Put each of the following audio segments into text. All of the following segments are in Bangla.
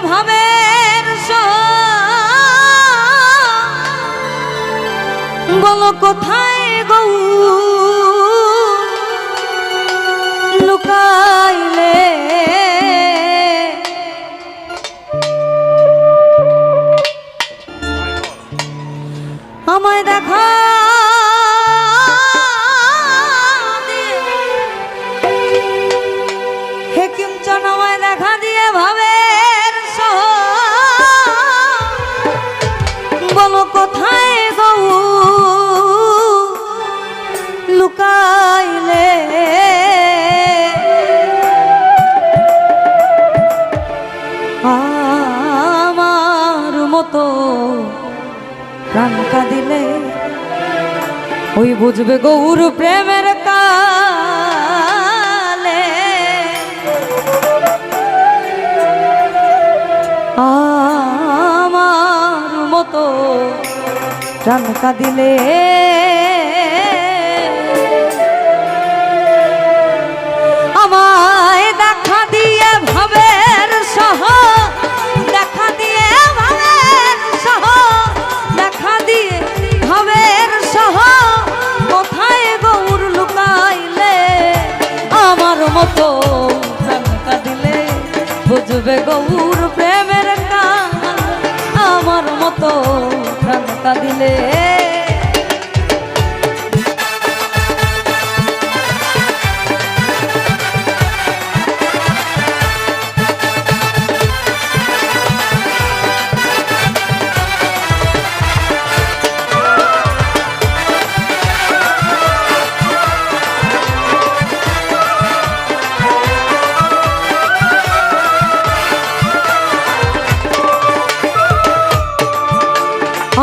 ভাবের বলো কোথায় গৌ? লুকাইলে। আমায় দেখা ওই বুঝবে গৌর প্রেমের কালে আমার মতো প্রাণ কাঁদিলে ডুবে গৌর প্রেমের কান। আমার মতো কাঁদিলে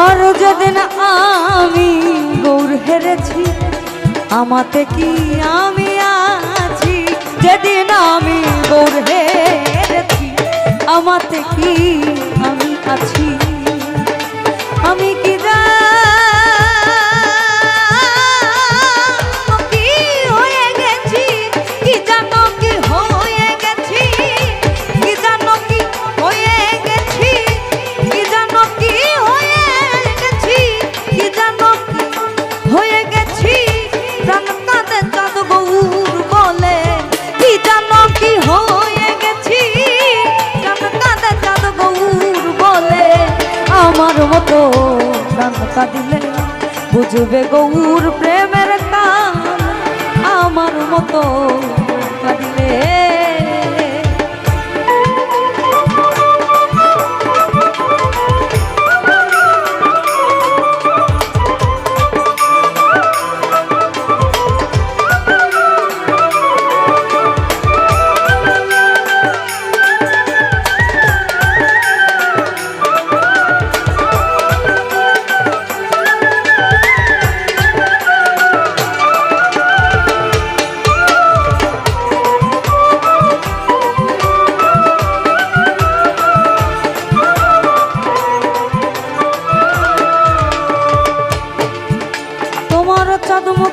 আর যেদিন আমি গৌর হেরেছি, আমাতে কি আমি আছি? যেদিন আমি গৌর হেরেছি, আমাতে কি আমি আছি? বাজবে গৌর প্রেমের কান। আমার মতো কাঁদলে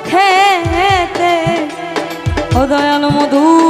খেতে ও দয়াল মধুর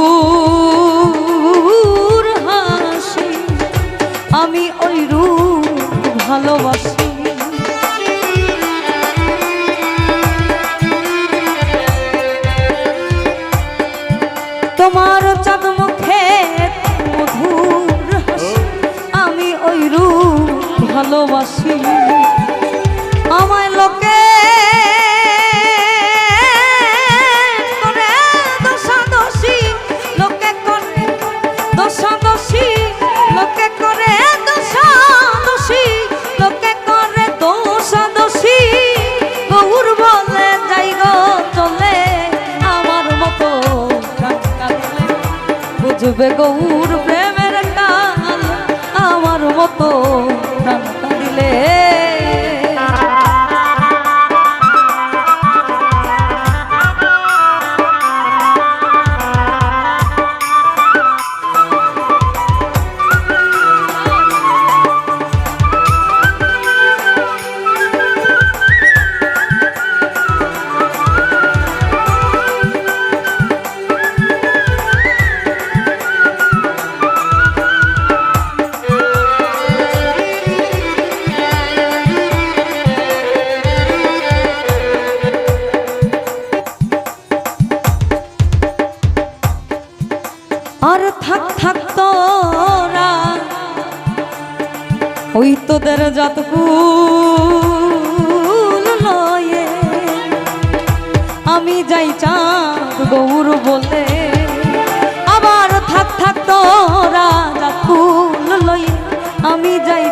ওই তোদের যতকুল লয়ে। আমি যাই চাঁদ গৌর বলে, আবার থাক থাক তোরা যতকুল লয়ে। আমি যাই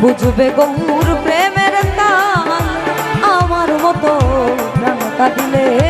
বুঝবে গৌর প্রেমের কান আমার মতো প্রাণ কাঁদিলে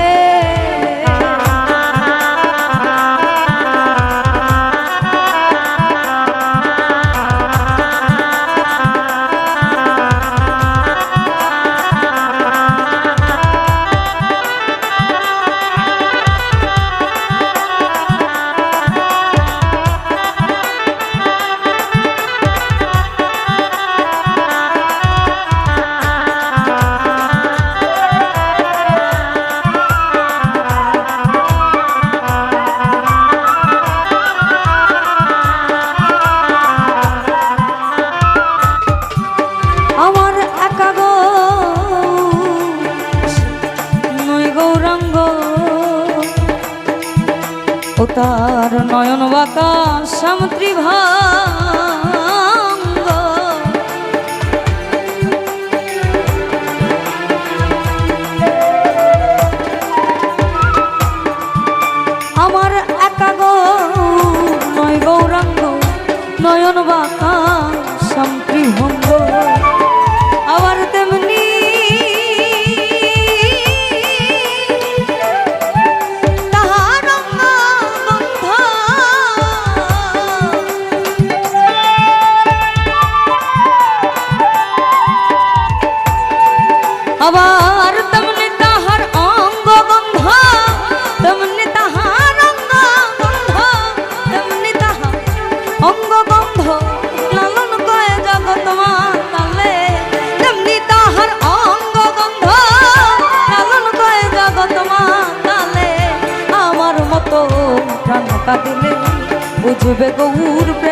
Ve gavur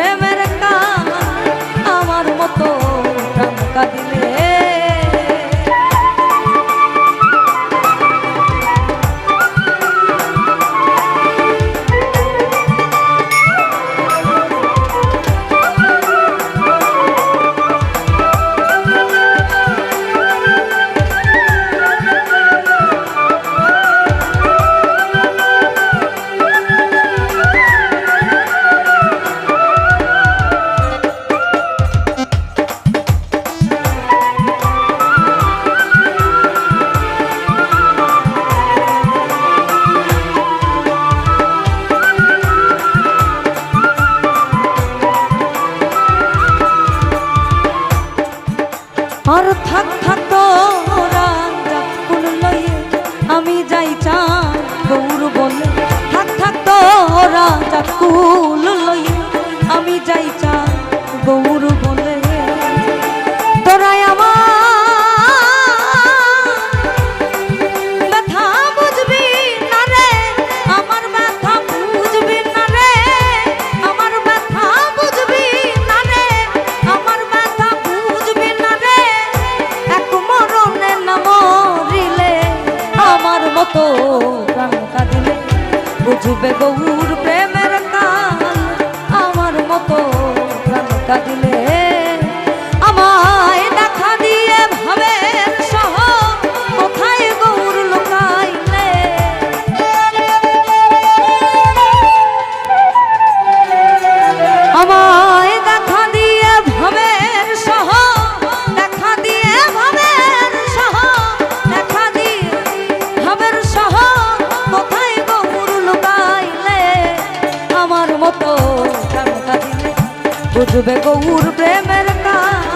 বুঝবে গৌর প্রেমের গান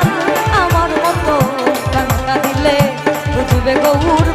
আমার মতো কান্না দিলে বুঝবে গৌর